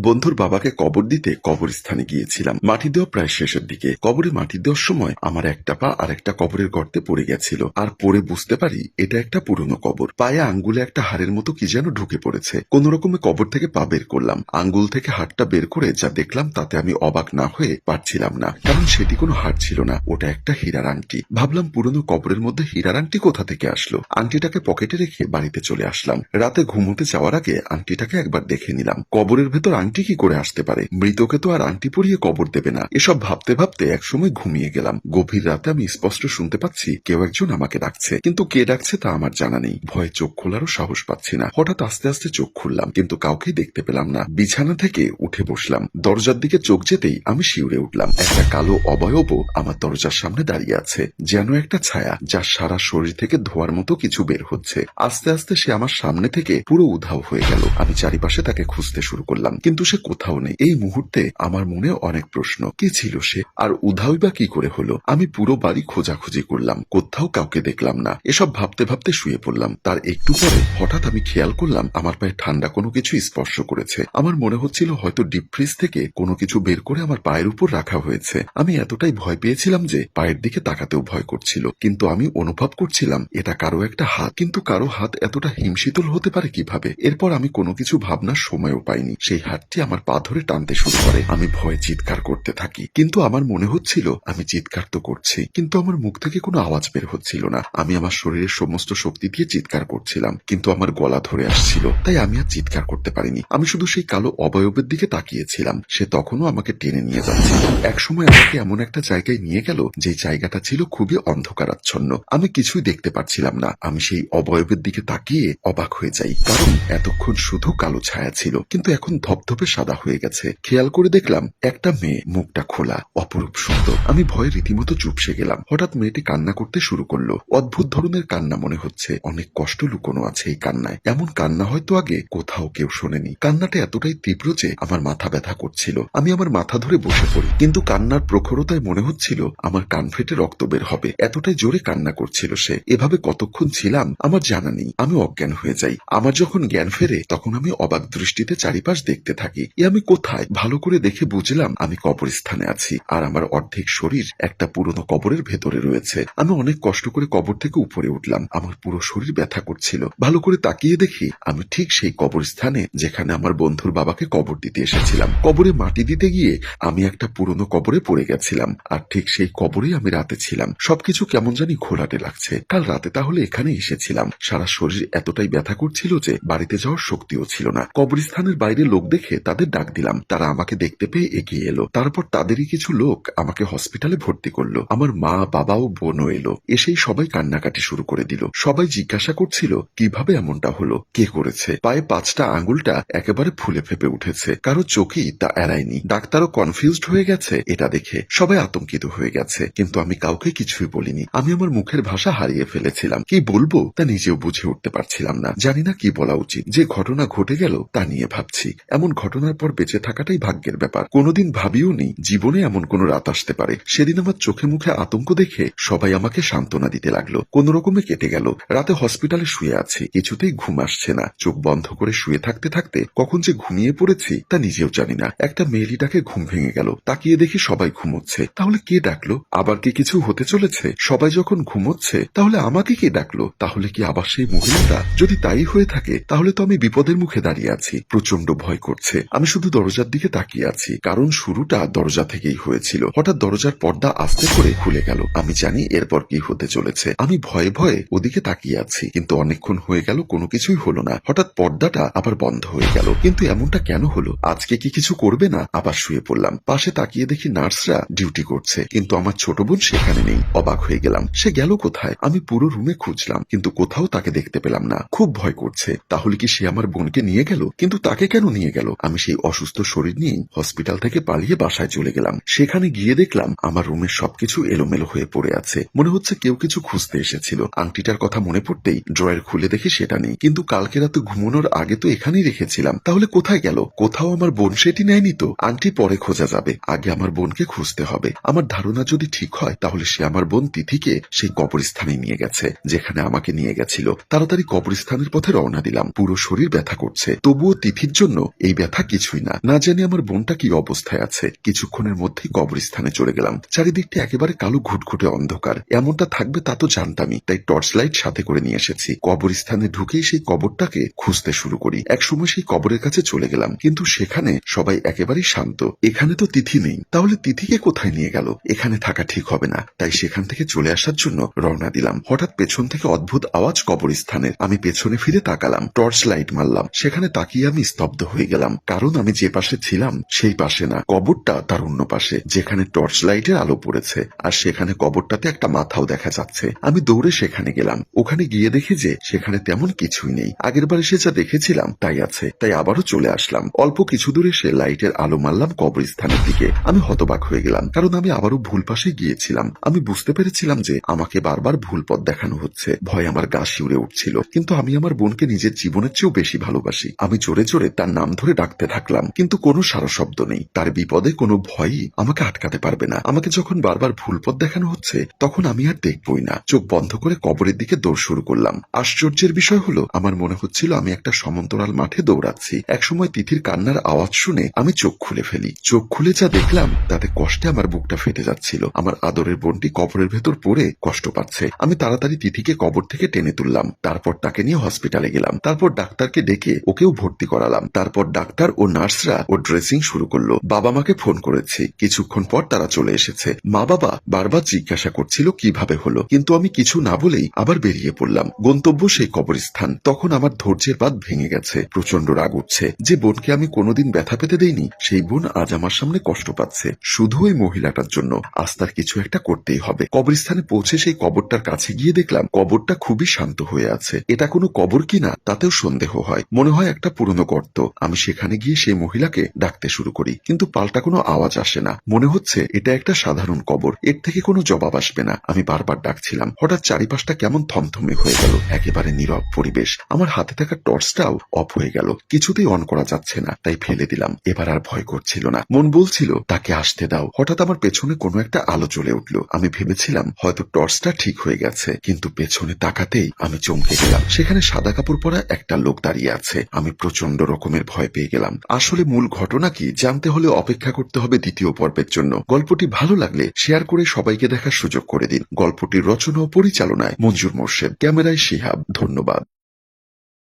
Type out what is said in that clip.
বন্ধুর বাবাকে কবর দিতে কবরস্থানে গিয়েছিলাম। মাটি দেওয়া প্রায় শেষের দিকে। কবরে মাটি দেওয়ার সময় আমার একটা পা আর একটা কবরের গর্তে পড়ে গেছিল। আর পরে বুঝতে পারি, এটা একটা পুরনো কবর। পায়ে আঙ্গুলে একটা হাড়ের মতো কি যেন ঢুকে পড়েছে। কোন রকমে কবর থেকে পা বের করলাম। আঙ্গুল থেকে হাড়টা বের করে যা দেখলাম তাতে আমি অবাক না হয়ে পারছিলাম না। কারণ সেটি কোনো হাড় ছিল না, ওটা একটা হীরার আংটি। ভাবলাম পুরনো কবরের মধ্যে হীরার আংটি কোথা থেকে আসলো? আংটিটাকে পকেটে রেখে বাড়িতে চলে আসলাম। রাতে ঘুমোতে যাওয়ার আগে আংটিটাকে একবার দেখে নিলাম। কবরের ভেতর আংটি কি করে আসতে পারে? মৃতকে তো আর আংটি পরিয়ে কবর দেবে না। এসব ভাবতে ভাবতে একসময় ঘুমিয়ে গেলাম। গভীর রাতে আমি স্পষ্ট শুনতে পাচ্ছি, কেউ একজন আমাকে ডাকছে। কিন্তু কে ডাকছে তা আমার জানা নেই। ভয়ে চোখ খোলারও সাহস পাচ্ছি না। হঠাৎ আস্তে আস্তে চোখ খুললাম, কিন্তু কাউকে দেখতে পেলাম না। বিছানা থেকে উঠে বসলাম। দরজার দিকে চোখ যেতেই আমি শিউরে উঠলাম। একটা কালো অবয়ব আমার দরজার সামনে দাঁড়িয়ে আছে। যেন একটা ছায়া যার সারা শরীর থেকে ধোয়ার মতো কিছু বের হচ্ছে। আস্তে আস্তে সে আমার সামনে থেকে পুরো উধাও হয়ে গেল। আমি চারিপাশে তাকে খুঁজতে শুরু করলাম। কিন্তু সে কোথাও নেই। এই মুহূর্তে আমার মনে অনেক প্রশ্ন। কি ছিল সে? আর উধাওই বা কি করে হলো? আমি পুরো বাড়ি খোঁজাখুঁজি করলাম। কোথাও কাউকে দেখলাম না। এসব ভাবতে ভাবতে শুয়ে পড়লাম। তার একটু পরে হঠাৎ আমি খেয়াল করলাম, আমার পায়ে ঠান্ডা কোনো কিছু স্পর্শ করেছে। আমার মনে হচ্ছিল হয়তো ডিপ ফ্রিজ থেকে কোনো কিছু বের করে আমার পায়ের উপর রাখা হয়েছে। আমি এতটাই ভয় পেয়েছিলাম যে পায়ের দিকে তাকাতেও ভয় করছিল। কিন্তু আমি অনুভব করছিলাম, এটা কারও একটা হাত। কিন্তু কারও হাত এতটা হিমশীতল হতে পারে কীভাবে? এরপর আমি কোনো কিছু ভাবনার সময়ও পাইনি। সেই হাতটি আমার পা ধরে টানতে শুরু করে। আমি ভয়ে চিৎকার করতে থাকি। কিন্তু আমার মনে হচ্ছিল, আমি চিৎকার তো করছি, কিন্তু আমার মুখ থেকে কোনো আওয়াজ বের হচ্ছিল না। আমি আমার শরীরের সমস্ত শক্তি দিয়ে চিৎকার করছিলাম, কিন্তু আমার গলা ধরে আসছিল। তাই আমি আর চিৎকার করতে পারিনি। আমি শুধু সেই কালো অবয়বের দিকে তাকিয়েছিলাম। সে তখনও আমাকে টেনে নিয়ে যাচ্ছিল একসময় আমাকে এমন একটা জায়গায় নিয়ে গেল যে জায়গাটা ছিল খুবই অন্ধকারাচ্ছন্ন। আমি কিছুই দেখতে পাচ্ছিলাম না। আমি সেই অবয়বের দিকে তাকিয়ে অবাক হয়ে যাই, কারণ এতক্ষণ শুধু কালো ছায়া ছিল। কিন্তু এখন ধপধপে সাদা হয়ে গেছে। খেয়াল করে দেখলাম একটা মেয়ে মুখটা খোলা, অপরূপ সুন্দর। আমি ভয়ে রীতিমতো চুপসে গেলাম। হঠাৎ মেয়েটি কান্না করতে শুরু করল। অদ্ভুত ধরনের কান্না মনে হচ্ছে। অনেক কষ্ট লুকোনো আছে এই কান্নায়। এমন কান্না হয়তো আগে কোথাও কেউ শোনেনি। কান্নাটা এতটাই তীব্র যে আমার মাথা ব্যথা করছিল। আমি আমার মাথা ধরে বসে পড়ি। কিন্তু কান্নার প্রখরতায় মনে হচ্ছিল আমার কান ফেটে রক্ত বের হবে। এতটাই জোরে কান্না করছিল সে। এভাবে কতক্ষণ ছিলাম আমার জানা নেই। আমি অজ্ঞান হয়ে যাই। আমার যখন জ্ঞান ফেরে, তখন আমি অবাক দৃষ্টিতে চারিপাশ দেখতে থাকি। এ আমি কোথায়? ভালো করে দেখে বুঝলাম আমি কবরস্থানে আছি। আর আমার অর্ধেক শরীর একটা পুরনো কবরের ভেতরে রয়েছে। আমি অনেক কষ্ট করে কবর থেকে উপরে উঠলাম। আমার পুরো শরীর ব্যথা করছিল। ভালো করে তাকিয়ে দেখি আমি ঠিক সেই কবরস্থানে যেখানে আমার বন্ধুর বাবাকে কবর দিতে এসেছিলাম। কবরে মাটি দিতে গিয়ে আমি একটা পুরনো কবরে পড়ে গেছিলাম। আর ঠিক সেই কবরেই আমি রাতে ছিলাম। সবকিছু কেমন জানি ঘোলাটে লাগছে। কাল রাতে তাহলে এখানে এসেছিলাম। সারা শরীর এতটাই ব্যথা করছিল যে বাড়িতে যাওয়ার শক্তিও ছিল না। কবরস্থানের বাইরে লোক দেখে তাদের ডাক দিলাম। তারা আমাকে দেখতে পেয়ে এগিয়ে এলো। তারপর তাদেরই কিছু লোক আমাকে হসপিটালে ভর্তি করল। আমার মা, বাবা ও বোনও এলো। এসেই সবাই কান্নাকাটি শুরু করে দিল। সবাই জিজ্ঞাসা করছিল, কীভাবে এমনটা হলো? কে করেছে? পায়ে পাঁচটা আঙ্গুলটা একেবারে ফুলে ফেপে উঠেছে। কারও চোখেই তা এড়ায়নি। ডাক্তারও কনফিউজড হয়ে গেছে এটা দেখে। সবাই আতঙ্কিত হয়ে গেছে। কিন্তু আমি কাউকে কিছুই বলিনি। আমি আমার মুখের ভাষা হারিয়ে ফেলেছিলাম। কি বলব তা নিজেও বুঝে উঠতে পারছিলাম না। জানি না কি বলা উচিত। যে ঘটনা ঘটে গেল তা নিয়ে ভাবছি। এমন ঘটনার পর বেঁচে থাকাটাই ভাগ্যের ব্যাপার। কোনোদিন ভাবিও নি জীবনে এমন কোন রাত আসতে পারে। সেদিন আমার চোখে মুখে আতঙ্ক দেখে সবাই আমাকে সান্ত্বনা দিতে লাগল। কোন রকমে কেটে গেল। রাতে হসপিটালে শুয়ে আছি। কিছুতেই ঘুম আসছে না। চোখ বন্ধ করে শুয়ে থাকতে থাকতে কখন যে ঘুমিয়ে পড়েছি তা নিজেও জানি না। একটা মেয়েলিটাকে ঘুম ভেঙে গেল। তাকিয়ে দেখি সবাই ঘুমোচ্ছে। তাহলে কে ডাকলো? আবার কি কিছু হতে চলেছে? সবাই যখন ঘুমোচ্ছে, তাহলে আমাকে কে ডাকলো? তাহলে কি আবার সেই মহিলাটা? যদি তাই হয়ে থাকে, তাহলে তো আমি বিপদের মুখে দাঁড়িয়ে আছি। প্রচণ্ড ভয় করছে। আমি শুধু দরজার দিকে তাকিয়ে আছি, কারণ শুরুটা দরজা থেকেই হয়েছিল। হঠাৎ দরজার পর্দা আস্তে করে খুলে গেল। আমি জানি এরপর কি হতে চলেছে। আমি ভয়ে ভয়ে ওদিকে তাকিয়ে আছি, কিন্তু অনেকক্ষণ হয়ে গেল, কোনো কিছুই হলো না। হঠাৎ পর্দাটা আবার বন্ধ হয়ে গেল। কিন্তু এমনটা কেন হলো? আজকে কি কিছু করবে না? আবার শুয়ে পড়লাম। পাশে তাকিয়ে দেখি নার্সরা ডিউটি করছে, কিন্তু আমার ছোট বোন সেখানে নেই। অবাক হয়ে গেলাম, সে গেল কোথায়? আমি পুরো রুমে খুঁজলাম, কিন্তু কোথাও তাকে দেখতে পেলাম না। খুব ভয় করছে। তাহলে কি সে আমার বোনকে নিয়ে গেল? কিন্তু তাকে কেন নিয়ে গেল? আমি সেই অসুস্থ শরীর নিয়ে হসপিটাল থেকে পালিয়ে বাসায় চলে গেলাম। সেখানে গিয়ে দেখলাম আমার রুমের সবকিছু এলোমেলো হয়ে পড়ে আছে। মনে হচ্ছে কেউ কিছু খুঁজতে এসেছিল। আংটিটার কথা মনে পড়তেই ড্রয়ার খুলে দেখি সেটা নেই। কিন্তু কালকে রাতে ঘুমানোর আগে তো এখানেই রেখেছিলাম। তাহলে কোথায় গেল? কোথাও আমার বোন সেটি নেয়নি তো? আংটি পরে খোঁজা যাবে। আগে আমার বোনকে খুঁজতে হবে। আমার ধারণা যদি ঠিক হয়, তাহলে সে আমার বোন তিথিকে সেই কবরস্থানে নিয়ে গেছে, যেখানে আমাকে নিয়ে গেছিল। তাড়াতাড়ি কবরস্থানের পথে রওনা দিলাম। পুরো শরীর ব্যথা করছে। তবুও তিথির জন্য এই ব্যথা কিছুই না। না জানি আমার বোনটা কি অবস্থায় আছে। কিছুক্ষণের মধ্যেই কবরস্থানে চলে গেলাম। চারিদিকটা একেবারে কালো ঘুটঘুটে অন্ধকার। এমনটা থাকবে তা তো জানতামই, তাই টর্চ লাইট সাথে করে নিয়ে এসেছি। কবরস্থানে ঢুকেই সেই কবরটাকে খুঁজতে শুরু করি। একসময় সেই কবরের কাছে চলে গেলাম, কিন্তু সেখানে সবাই একেবারেই শান্ত। এখানে তো তিথি নেই। তাহলে তিথিকে কোথায় নিয়ে গেল? এখানে থাকা ঠিক হবে না। তাই সেখান থেকে চলে আসার জন্য রওনা দিলাম। হঠাৎ পেছন থেকে অদ্ভুত আওয়াজ কবরস্থানের। আমি পেছনে ফিরে তাকালাম টর্চ লাইট মারলাম। সেখানে তাকিয়ে আমি স্তব্ধ হয়ে গেলাম। কারণ আমি যে পাশে ছিলাম, সেই পাশে না, কবরটা তার অন্য পাশে, যেখানে টর্চ লাইটের আলো পড়েছে। আর সেখানে কবরটাতে একটা মাথাও দেখা যাচ্ছে। আমি দৌড়ে সেখানে গেলাম। ওখানে গিয়ে দেখি যে, সেখানে তেমন কিছুই নেই। আগের বার এসে যা দেখেছিলাম, তাই আছে। তাই আবারও চলে আসলাম। অল্প কিছু দূরে সে লাইটের আলো মারলাম কবরস্থানের দিকে। আমি হতবাক হয়ে গেলাম, কারণ আমি আবারও ভুল পাশে গিয়েছিলাম। আমি বুঝতে পেরেছিলাম যে, আমাকে বারবার ভুল পথ দেখানো হচ্ছে। ভয় আমার গা শিউরে উঠছিল। কিন্তু আমি আমার বোনকে নিজের জীবনের চেয়েও বেশি ভালোবাসি। আমি জোরে জোরে তার নাম ধরে ডাকতে থাকলাম। কিন্তু কোনো সারা শব্দ নেই। তার বিপদে কোনো ভয়ই আমাকে আটকাতে পারবে না। আমাকে যখন বারবার ভুল পথ দেখানো হচ্ছে, তখন আমি আর দেখবই না। চোখ বন্ধ করে কবরের দিকে দৌড় শুরু করলাম। আশ্চর্যের বিষয় হলো, আমার মনে হচ্ছিল আমি একটা সমান্তরাল মাঠে দৌড়াচ্ছি। একসময় তিথির কান্নার আওয়াজ শুনে আমি চোখ খুলে ফেলি। চোখ খুলে যা দেখলাম, তাতে কষ্টে আমার বুকটা ফেটে যাচ্ছিল। আমার আদরের বোনটি কবরের ভেতর পড়ে কষ্ট পাচ্ছে। আমি তাড়াতাড়ি তিথিকে কবর থেকে টেনে তুললাম। তারপর তাকে নিয়ে হসপিটালে গেলাম। তারপর ডাক্তারকে ডেকে ওকেও ভর্তি করালাম। তারপর ডাক্তার ও নার্সরা ও ড্রেসিং শুরু করল। বাবা মাকে ফোন করেছি। কিছুক্ষণ পর তারা চলে এসেছে। মা বাবা বারবার জিজ্ঞাসা করছিল, কীভাবে হলো? কিন্তু আমি কিছু না বলেই আবার বেরিয়ে পড়লাম। গন্তব্য সেই কবরস্থান। তখন আমার ধৈর্যের বাদ ভেঙে গেছে। প্রচণ্ড রাগ উঠছে যে, বোনকে আমি কোনোদিন ব্যথা পেতে দেইনি। সেই বোন আজ আমার সামনে কষ্ট পাচ্ছে। শুধু ওই মহিলাটার জন্য। আস্তার কিছু একটা করতেই হবে। কবরস্থানে পৌঁছে সেই কবরটার কাছে গিয়ে দেখলাম, কবরটা খুবই শান্ত হয়ে আছে। এটা কোনো কবর কিনা? তাতেও সন্দেহ হয়। মনে হয় একটা পুরনো গর্ত। আমি সেখানে গিয়ে সেই মহিলাকে ডাকতে শুরু করি। কিন্তু পাল্টা কোনো আওয়াজ আসে না। মনে হচ্ছে এটা একটা সাধারণ কবর। এর থেকে কোনো জবাব আসবে না। আমি বারবার ডাকছিলাম। হঠাৎ চারিপাশটা কেমন থমথমে হয়ে গেল। একেবারে নীরব পরিবেশ। আমার হাতে থাকা টর্চটাও অফ হয়ে গেল। কিছুতেই অন করা যাচ্ছে না। তাই ফেলে দিলাম। এবার আর ভয় করছিল না। মন বলছিল, তাকে আসতে দাও। হঠাৎ আমার পেছনে কোনো একটা আলো জ্বলে উঠল। আমি ভেবেছিলাম, হয়তো টর্চটা ঠিক হয়ে গেছে। কিন্তু পেছনে তাকাতেই আমি চমকে গেলাম। সেখানে সাদা কাপড় পরা একটা লোক দাঁড়িয়ে আছে। আমি প্রচণ্ড রকমের ভয় পেয়ে গেলাম। আসলে মূল ঘটনা কি, জানতে হলে অপেক্ষা করতে হবে দ্বিতীয় পর্বের জন্য। গল্পটি ভালো লাগলে শেয়ার করে সবাইকে দেখার সুযোগ করে দিন। গল্পটির রচনা ও পরিচালনায় মঞ্জুর মোর্শেদ, ক্যামেরায় শিহাব। ধন্যবাদ।